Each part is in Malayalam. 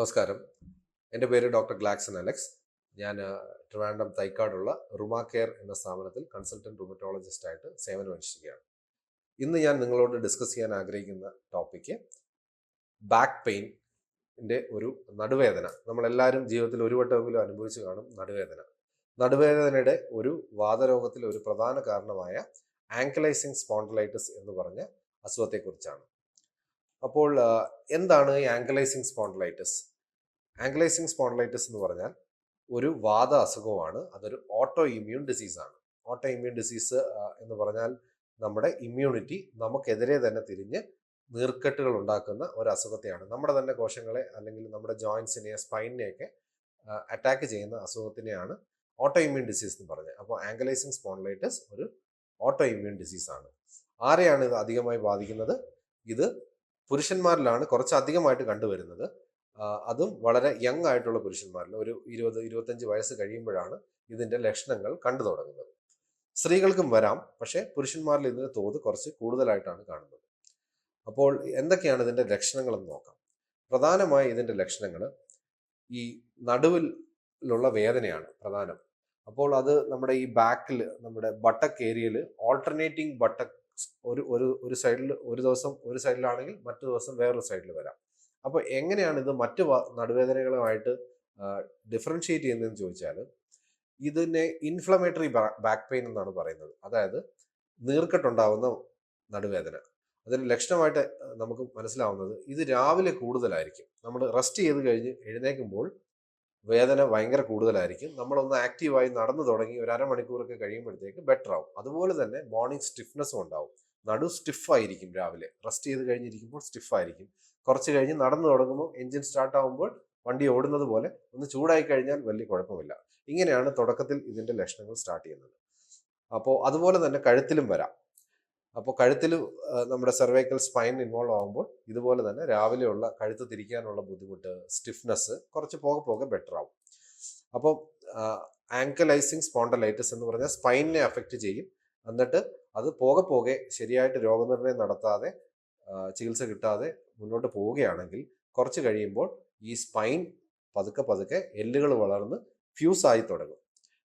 നമസ്കാരം. എന്റെ പേര് ഡോക്ടർ ഗ്ലാക്സൺ അലക്സ്. ഞാൻ ട്രിവാൻഡം തൈക്കാടുള്ള റുമാ കെയർ എന്ന സ്ഥാപനത്തിൽ കൺസൾട്ടന്റ് റുമറ്റോളജിസ്റ്റ് ആയിട്ട് സേവനമനുഷ്ഠിക്കുകയാണ്. ഇന്ന് ഞാൻ നിങ്ങളോട് ഡിസ്കസ് ചെയ്യാൻ ആഗ്രഹിക്കുന്ന ടോപ്പിക്ക് ബാക്ക് പെയിന്റെ ഒരു നടുവേദന. നമ്മളെല്ലാവരും ജീവിതത്തിൽ ഒരു വട്ടമെങ്കിലും അനുഭവിച്ച് കാണും നടുവേദന. നടുവേദനയുടെ ഒരു വാതരോഗത്തിലെ ഒരു പ്രധാന കാരണമായ ആങ്കലൈസിങ് സ്പോണ്ടലൈറ്റിസ് എന്ന് പറഞ്ഞ അസുഖത്തെക്കുറിച്ചാണ്. അപ്പോൾ എന്താണ് ഈ ആങ്കലൈസിങ് സ്പോണ്ടിലൈറ്റിസ്? ആങ്കലൈസിങ് സ്പോണ്ടലൈറ്റിസ് എന്ന് പറഞ്ഞാൽ ഒരു വാദ അസുഖമാണ് അതൊരു ഓട്ടോ ഇമ്മ്യൂൺ ഡിസീസാണ് ഓട്ടോ ഇമ്മ്യൂൺ ഡിസീസ് എന്ന് പറഞ്ഞാൽ നമ്മുടെ ഇമ്മ്യൂണിറ്റി നമുക്കെതിരെ തന്നെ തിരിഞ്ഞ് നീർക്കെട്ടുകൾ ഉണ്ടാക്കുന്ന ഒരു അസുഖത്തെയാണ് നമ്മുടെ തന്നെ കോശങ്ങളെ അല്ലെങ്കിൽ നമ്മുടെ ജോയിൻസിനെ സ്പൈനിനെയൊക്കെ അറ്റാക്ക് ചെയ്യുന്ന അസുഖത്തിനെയാണ് ഓട്ടോ ഇമ്മ്യൂൺ ഡിസീസ് എന്ന് പറഞ്ഞത്. അപ്പോൾ ആംഗലൈസിങ് സ്പോണ്ടലൈറ്റിസ് ഒരു ഓട്ടോ ഇമ്മ്യൂൺ ഡിസീസാണ് ആരെയാണ് ഇത് അധികമായി ബാധിക്കുന്നത്? ഇത് പുരുഷന്മാരിലാണ് കുറച്ച് അധികമായിട്ട് കണ്ടുവരുന്നത്. അതും വളരെ യങ് ആയിട്ടുള്ള പുരുഷന്മാരിൽ ഒരു ഇരുപത് ഇരുപത്തഞ്ച് വയസ്സ് കഴിയുമ്പോഴാണ് ഇതിന്റെ ലക്ഷണങ്ങൾ കണ്ടു തുടങ്ങുന്നത്. സ്ത്രീകൾക്കും വരാം പക്ഷേ പുരുഷന്മാരിൽ ഇതിന്റെ തോത് കുറച്ച് കൂടുതലായിട്ടാണ് കാണുന്നത്. അപ്പോൾ എന്തൊക്കെയാണ് ഇതിന്റെ ലക്ഷണങ്ങളെന്ന് നോക്കാം. പ്രധാനമായി ഇതിന്റെ ലക്ഷണങ്ങൾ ഈ നടുവിലുള്ള വേദനയാണ് പ്രധാനം. അപ്പോൾ അത് നമ്മുടെ ഈ ബാക്കിൽ നമ്മുടെ ബട്ടക്ക് ഏരിയയിൽ ഓൾട്ടർനേറ്റിംഗ് ബട്ടക്ക് ഒരു ഒരു ഒരു സൈഡിൽ ഒരു ദിവസം ഒരു സൈഡിലാണെങ്കിൽ മറ്റു ദിവസം വേറൊരു സൈഡിൽ വരാം. അപ്പോൾ എങ്ങനെയാണ് ഇത് മറ്റു നടുവേദനകളുമായിട്ട് ഡിഫറൻഷിയേറ്റ് ചെയ്യുന്നതെന്ന് ചോദിച്ചാൽ ഇതിനെ ഇൻഫ്ലമേറ്ററി ബാക്ക് പെയിൻ എന്നാണ് പറയുന്നത്. അതായത് നീർക്കെട്ടുണ്ടാവുന്ന നടുവേദന. അതിന് ലക്ഷണമായിട്ട് നമുക്ക് മനസ്സിലാവുന്നത് ഇത് രാവിലെ കൂടുതലായിരിക്കും. നമ്മൾ റെസ്റ്റ് ചെയ്ത് കഴിഞ്ഞ് എഴുന്നേൽക്കുമ്പോൾ വേദന ഭയങ്കര കൂടുതലായിരിക്കും. നമ്മളൊന്ന് ആക്റ്റീവായി നടന്നു തുടങ്ങി ഒരു അരമണിക്കൂറൊക്കെ കഴിയുമ്പോഴത്തേക്ക് ബെറ്റർ ആവും. അതുപോലെ തന്നെ മോർണിംഗ് സ്റ്റിഫ്നെസ്സും ഉണ്ടാവും. നടു സ്റ്റിഫായിരിക്കും രാവിലെ. റെസ്റ്റ് ചെയ്ത് കഴിഞ്ഞിരിക്കുമ്പോൾ സ്റ്റിഫായിരിക്കും കുറച്ച് കഴിഞ്ഞ് നടന്നു തുടങ്ങുമ്പോൾ എൻജിൻ സ്റ്റാർട്ട് ആകുമ്പോൾ വണ്ടി ഓടുന്നത് പോലെ ഒന്ന് ചൂടായി കഴിഞ്ഞാൽ വലിയ കുഴപ്പമില്ല. ഇങ്ങനെയാണ് തുടക്കത്തിൽ ഇതിന്റെ ലക്ഷണങ്ങൾ സ്റ്റാർട്ട് ചെയ്യുന്നത്. അപ്പോൾ അതുപോലെ തന്നെ കഴുത്തിലും വരാം. അപ്പോൾ കഴുത്തിൽ നമ്മുടെ സെർവൈക്കൽ സ്പൈൻ ഇൻവോൾവ് ആകുമ്പോൾ ഇതുപോലെ തന്നെ രാവിലെയുള്ള കഴുത്ത് തിരിക്കാനുള്ള ബുദ്ധിമുട്ട് സ്റ്റിഫ്നെസ് കുറച്ച് പോകെ പോകെ ബെറ്റർ ആവും. അപ്പോൾ ആങ്കലൈസിങ് സ്പോണ്ടലൈറ്റിസ് എന്ന് പറഞ്ഞാൽ സ്പൈനിനെ അഫക്റ്റ് ചെയ്യും. എന്നിട്ട് അത് പോകെ പോകെ ശരിയായിട്ട് രോഗനിർണയം നടത്താതെ ചികിത്സ കിട്ടാതെ മുന്നോട്ട് പോവുകയാണെങ്കിൽ കുറച്ച് കഴിയുമ്പോൾ ഈ സ്പൈൻ പതുക്കെ പതുക്കെ എല്ലുകൾ വളർന്ന് ഫ്യൂസ് ആയി തുടങ്ങും.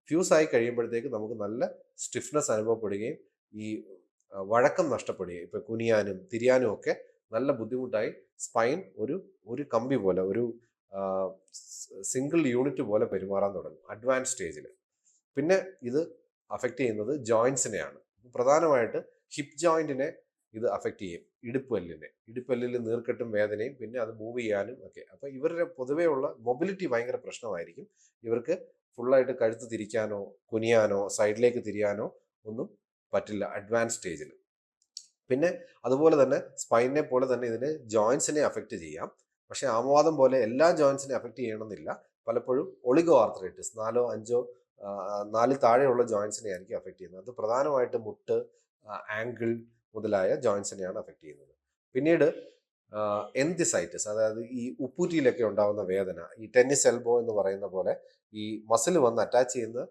ഫ്യൂസ് ആയി കഴിയുമ്പോഴത്തേക്ക് നമുക്ക് നല്ല സ്റ്റിഫ്നെസ് അനുഭവപ്പെടുകയും ഈ വഴക്കം നഷ്ടപ്പെടുകയും ഇപ്പം കുനിയാനും തിരിയാനും ഒക്കെ നല്ല ബുദ്ധിമുട്ടായി സ്പൈൻ ഒരു ഒരു കമ്പി പോലെ ഒരു സിംഗിൾ യൂണിറ്റ് പോലെ പെരുമാറാൻ തുടങ്ങും അഡ്വാൻസ് സ്റ്റേജിൽ പിന്നെ ഇത് അഫക്റ്റ് ചെയ്യുന്നത് ജോയിൻസിനെയാണ് പ്രധാനമായിട്ട് ഹിപ്പ് ജോയിന്റിനെ ഇത് അഫക്റ്റ് ചെയ്യും. ഇടുപ്പല്ലിനെ. ഇടുപ്പല്ലിൽ നീർക്കെട്ടും വേദനയും പിന്നെ അത് മൂവ് ചെയ്യാനും ഒക്കെ. അപ്പം ഇവരുടെ പൊതുവേ ഉള്ള മൊബിലിറ്റി ഭയങ്കര പ്രശ്നമായിരിക്കും. ഇവർക്ക് ഫുള്ളായിട്ട് കഴുത്ത് തിരിക്കാനോ കുനിയാനോ സൈഡിലേക്ക് തിരിയാനോ ഒന്നും പറ്റില്ല അഡ്വാൻസ് സ്റ്റേജിൽ പിന്നെ അതുപോലെ തന്നെ സ്പൈനിനെ പോലെ തന്നെ ഇതിന് ജോയിൻസിനെ അഫക്റ്റ് ചെയ്യാം. പക്ഷേ ആമവാദം പോലെ എല്ലാ ജോയിൻസിനെ അഫക്റ്റ് ചെയ്യണമെന്നില്ല. പലപ്പോഴും ഒളിഗോ ആർത്രൈറ്റിസ് നാലോ അഞ്ചോ ആ, നാലിൽ താഴെയുള്ള ജോയിൻസിനെ ആയിരിക്കും അഫക്റ്റ് ചെയ്യുന്നത്. അത് പ്രധാനമായിട്ട് മുട്ട് ആംഗിൾ മുതലായ ജോയിൻസിനെയാണ് അഫക്റ്റ് ചെയ്യുന്നത്. പിന്നീട് എന്തിസൈറ്റിസ് അതായത് ഈ ഉപ്പൂറ്റിയിലൊക്കെ ഉണ്ടാകുന്ന വേദന ഈ ടെന്നിസ് എൽബോ എന്ന് പറയുന്ന പോലെ ഈ മസിൽ വന്ന് അറ്റാച്ച് ചെയ്യുന്ന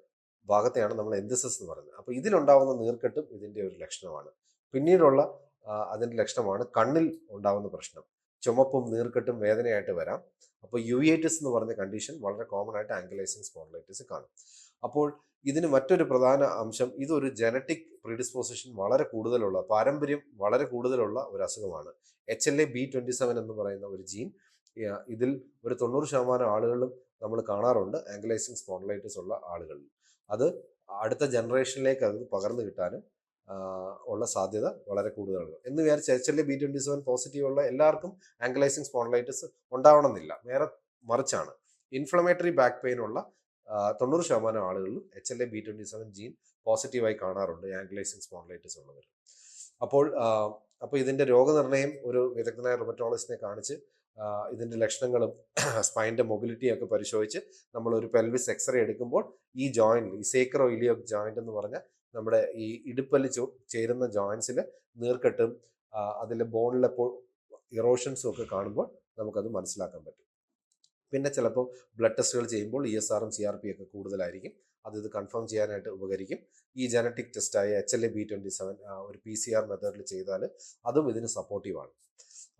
ഭാഗത്തെയാണ് നമ്മൾ എന്തിസസ് എന്ന് പറയുന്നത്. അപ്പോൾ ഇതിലുണ്ടാകുന്ന നീർക്കെട്ടും ഇതിന്റെ ഒരു ലക്ഷണമാണ്. പിന്നീടുള്ള അതിന്റെ ലക്ഷണമാണ് കണ്ണിൽ ഉണ്ടാകുന്ന പ്രശ്നം. ചുമപ്പും നീർക്കെട്ടും വേദനയായിട്ട് വരാം. അപ്പോൾ യുവിയേറ്റിസ് എന്ന് പറഞ്ഞ കണ്ടീഷൻ വളരെ കോമൺ ആയിട്ട് ആംഗലൈസിങ് സ്പോണ്ടലൈറ്റിസ് കാണും. അപ്പോൾ ഇതിന് മറ്റൊരു പ്രധാന അംശം ഇതൊരു ജനറ്റിക് പ്രീഡിസ്പോസിഷൻ വളരെ കൂടുതലുള്ള പാരമ്പര്യം വളരെ കൂടുതലുള്ള ഒരു അസുഖമാണ്. H L A B twenty seven എന്ന് പറയുന്ന ഒരു ജീൻ ഇതിൽ ഒരു തൊണ്ണൂറ് ശതമാനം ആളുകളും നമ്മൾ കാണാറുണ്ട് ആംഗലൈസിങ് സ്പോൺലൈറ്റിസ് ഉള്ള ആളുകളിൽ. അത് അടുത്ത ജനറേഷനിലേക്ക് അത് പകർന്നു കിട്ടാനും ഉള്ള സാധ്യത വളരെ കൂടുതലാണ്. എന്ന് വിചാരിച്ച് H L B twenty seven positive ഉള്ള എല്ലാവർക്കും ആംഗലൈസിങ് സ്പോൺലൈറ്റിസ് ഉണ്ടാവണമെന്നില്ല. നേരെ മറിച്ചാണ്. ഇൻഫ്ലമേറ്ററി ബാക്ക് പെയിൻ ഉള്ള തൊണ്ണൂറ് ശതമാനം ആളുകളിലും H L A B twenty seven gene പോസിറ്റീവായി കാണാറുണ്ട് ആംഗ്ലൈസിങ് സ്പോൺലൈറ്റിസ് ഉള്ളവർ. അപ്പോൾ അപ്പോൾ ഇതിന്റെ രോഗനിർണയം ഒരു വിദഗ്ധനായ റൊമറ്റോളജിസ്റ്റിനെ കാണിച്ച് ഇതിന്റെ ലക്ഷണങ്ങളും സ്പൈന്റെ മൊബിലിറ്റിയും ഒക്കെ പരിശോധിച്ച് നമ്മൾ ഒരു പെൽവിസ് എക്സ്റേ എടുക്കുമ്പോൾ ഈ ജോയിന്റ് ഈ സേക്രോ ഇലിയോ ജോയിന്റ് എന്ന് പറഞ്ഞ നമ്മുടെ ഈ ഇടുപ്പല്ല് ചേരുന്ന ജോയിൻസിൽ നീർക്കെട്ടും അതിലെ ബോണിലെ ഇറോഷൻസും ഒക്കെ കാണുമ്പോൾ നമുക്കത് മനസ്സിലാക്കാൻ പറ്റും. പിന്നെ ചിലപ്പോൾ ബ്ലഡ് ടെസ്റ്റുകൾ ചെയ്യുമ്പോൾ ഇ എസ് ആറും സി ആർ പി ഒക്കെ കൂടുതലായിരിക്കും. അത് ഇത് കൺഫേം ചെയ്യാനായിട്ട് ഉപകരിക്കും. ഈ genetic ടെസ്റ്റായ H L A B twenty seven ഒരു പി സി ആർ മെത്തേഡിൽ ചെയ്താൽ അതും ഇതിന് സപ്പോർട്ടീവാണ്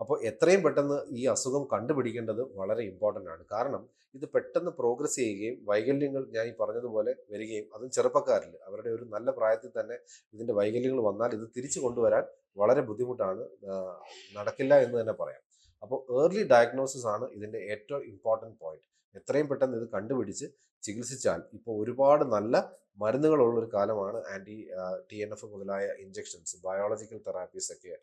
അപ്പോൾ എത്രയും പെട്ടെന്ന് ഈ അസുഖം കണ്ടുപിടിക്കേണ്ടത് വളരെ ഇമ്പോർട്ടന്റ് ആണ്. കാരണം ഇത് പെട്ടെന്ന് പ്രോഗ്രസ് ചെയ്യുകയും വൈകല്യങ്ങൾ ഞാൻ ഈ പറഞ്ഞതുപോലെ വരികയും അതും ചെറുപ്പക്കാരിൽ അവരുടെ ഒരു നല്ല പ്രായത്തിൽ തന്നെ ഇതിന്റെ വൈകല്യങ്ങൾ വന്നാൽ ഇത് തിരിച്ചു കൊണ്ടുവരാൻ വളരെ ബുദ്ധിമുട്ടാണ് നടക്കില്ല എന്ന് തന്നെ പറയാം. അപ്പോൾ ഏർലി ഡയഗ്നോസിസ് ആണ് ഇതിന്റെ ഏറ്റവും ഇമ്പോർട്ടന്റ് പോയിന്റ് എത്രയും പെട്ടെന്ന് ഇത് കണ്ടുപിടിച്ച് ചികിത്സിച്ചാൽ ഇപ്പോൾ ഒരുപാട് നല്ല മരുന്നുകളുള്ള ഒരു കാലമാണ് ആന്റി ടി എൻ എഫ് മുതലായ ഇഞ്ചെക്ഷൻസ് ബയോളജിക്കൽ തെറാപ്പീസ് ഒക്കെ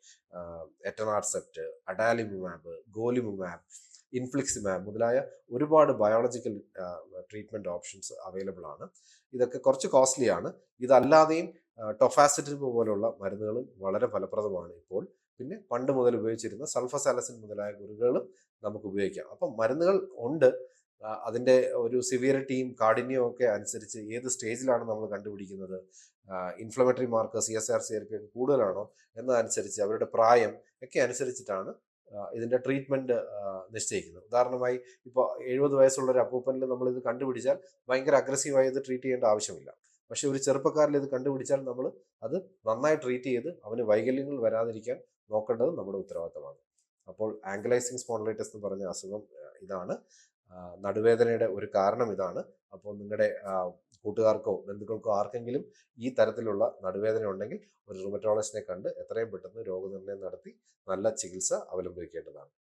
എറ്റനാർസെപ്റ്റ് അഡാലിമുമാബ് ഗോലിമുമാബ് ഇൻഫ്ലിക്സിമാബ് മുതലായ ഒരുപാട് ബയോളജിക്കൽ ട്രീറ്റ്മെന്റ് ഓപ്ഷൻസ് അവൈലബിൾ ആണ്. ഇതൊക്കെ കുറച്ച് കോസ്റ്റ്ലിയാണ് ഇതല്ലാതെയും ടൊഫാസിറ്റിബ് പോലുള്ള മരുന്നുകളും വളരെ ഫലപ്രദമാണ് ഇപ്പോൾ പിന്നെ പണ്ട് മുതൽ ഉപയോഗിച്ചിരുന്ന സൾഫസാലസിൻ മുതലായ ഗുളികകളും നമുക്ക് ഉപയോഗിക്കാം. അപ്പം മരുന്നുകൾ ഉണ്ട്. അതിന്റെ ഒരു സിവിയറിറ്റിയും കാഠിന്യവും ഒക്കെ അനുസരിച്ച് ഏത് സ്റ്റേജിലാണ് നമ്മൾ കണ്ടുപിടിക്കുന്നത്? Inflammatory mark C S R C R P ഒക്കെ കൂടുതലാണോ? എന്നതനുസരിച്ച് അവരുടെ പ്രായം ഒക്കെ അനുസരിച്ചിട്ടാണ് ഇതിന്റെ ട്രീറ്റ്മെന്റ് നിശ്ചയിക്കുന്നത്. ഉദാഹരണമായി ഇപ്പോൾ എഴുപത് വയസ്സുള്ള ഒരു അപ്പൂപ്പനിൽ നമ്മൾ ഇത് കണ്ടുപിടിച്ചാൽ ഭയങ്കര അഗ്രസീവായി ഇത് ട്രീറ്റ് ചെയ്യേണ്ട ആവശ്യമില്ല. പക്ഷേ ഒരു ചെറുപ്പക്കാരിൽ ഇത് കണ്ടുപിടിച്ചാൽ നമ്മൾ അത് നന്നായി ട്രീറ്റ് ചെയ്ത് അവന് വൈകല്യങ്ങൾ വരാതിരിക്കാൻ നോക്കേണ്ടത് നമ്മുടെ ഉത്തരവാദിത്തമാണ്. അപ്പോൾ ആംഗലൈസിങ് സ്പോണ്ടലൈറ്റിസ് എന്ന് പറഞ്ഞ അസുഖം ഇതാണ്. നടുവേദനയുടെ ഒരു കാരണം ഇതാണ്. അപ്പോൾ നിങ്ങളുടെ കൂട്ടുകാർക്കോ ബന്ധുക്കൾക്കോ ആർക്കെങ്കിലും ഈ തരത്തിലുള്ള നടുവേദന ഉണ്ടെങ്കിൽ ഒരു റുമറ്റോളജിസ്റ്റിനെ കണ്ട് എത്രയും പെട്ടെന്ന് രോഗനിർണയം നടത്തി നല്ല ചികിത്സ അവലംബിക്കേണ്ടതാണ്.